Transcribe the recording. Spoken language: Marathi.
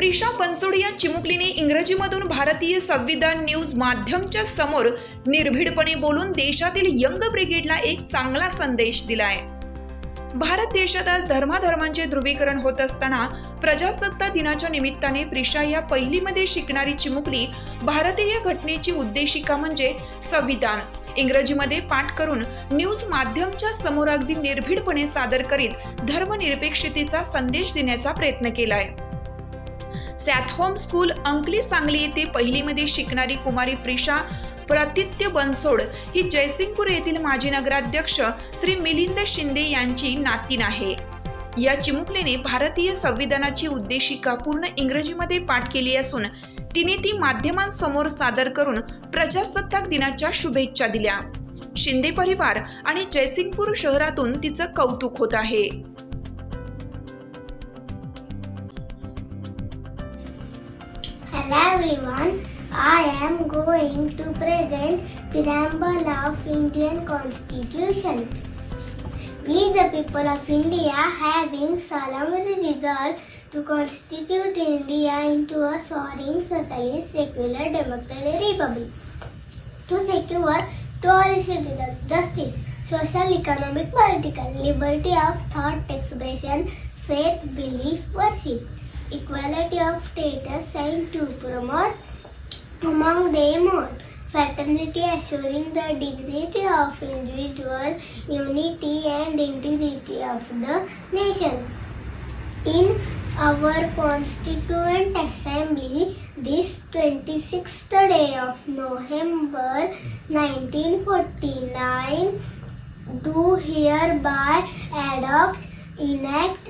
प्रिशा बनसोड या चिमुकलीने इंग्रजीमधून भारतीय संविधान न्यूज माध्यमच्या समोर निर्भीडपणे बोलून देशातील यंग ब्रिगेडला एक चांगला संदेश दिलाय. भारत देशात आज धर्माधर्मांचे ध्रुवीकरण होत असताना प्रजासत्ताक दिनाच्या निमित्ताने प्रिशा या पहिलीमध्ये शिकणारी चिमुकली भारतीय घटनेची उद्देशिका म्हणजे संविधान. इंग्रजीमध्ये पाठ करून न्यूज माध्यमच्या समोर अगदी निर्भीडपणे सादर करीत धर्मनिरपेक्षतेचा संदेश देण्याचा प्रयत्न केलाय. सॅथहोम स्कूल अंकली सांगली येथे पहिलीमध्ये शिकणारी कुमारी प्रिशा प्रतित्य बनसोड ही जयसिंगपूर येथील माजी नगराध्यक्ष श्री मिलिंद शिंदे यांची नातीन आहे. या चिमुकलीने भारतीय संविधानाची उद्देशिका पूर्ण इंग्रजीमध्ये पाठ केली असून तिने ती माध्यमांसमोर सादर करून प्रजासत्ताक दिनाच्या शुभेच्छा दिल्या. शिंदे परिवार आणि जयसिंगपूर शहरातून तिचं कौतुक होत आहे. Hello everyone, I am going to present preamble of Indian Constitution. We the people of India having solemnly resolved to constitute India into a sovereign socialist secular democratic republic. To secure to all citizens justice, social, economic, political, liberty of thought, expression, faith, belief, worship, equality of status and to promote among them all. Fraternity assuring the dignity of individual unity and integrity of the nation. In our constituent assembly this 26th day of november 1949 do hereby adopt, enact,